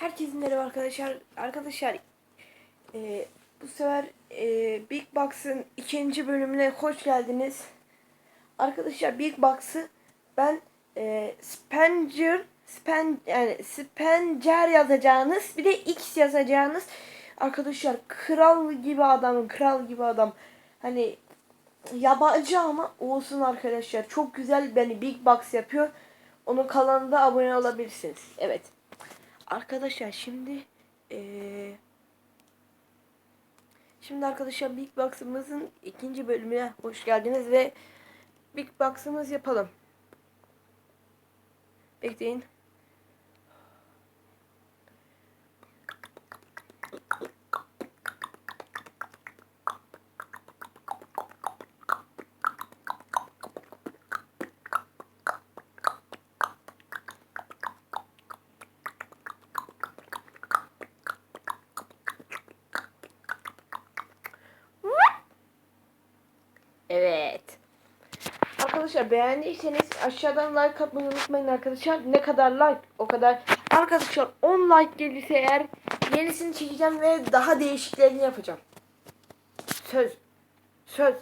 Herkese merhaba arkadaşlar. Arkadaşlar e, bu sefer e, Big Box'ın ikinci bölümüne hoş geldiniz. Arkadaşlar Big Box'ı ben e, Spenger Spen yani Spenger yazacağınız bir de X yazacağınız arkadaşlar kral gibi adam kral gibi adam hani yabancı ama olsun arkadaşlar çok güzel beni Big Box yapıyor. Onun kanalında abone olabilirsiniz. Evet. Arkadaşlar şimdi eee şimdi arkadaşlar Big Box'ımızın ikinci bölümüne hoş geldiniz ve Big Box'ımız yapalım. Bekleyin. Evet. Arkadaşlar beğendiyseniz aşağıdan like atmayı unutmayın arkadaşlar. Ne kadar like o kadar. Arkadaşlar 10 like gelirse eğer yenisini çekeceğim ve daha değişiklerini yapacağım. Söz. Söz.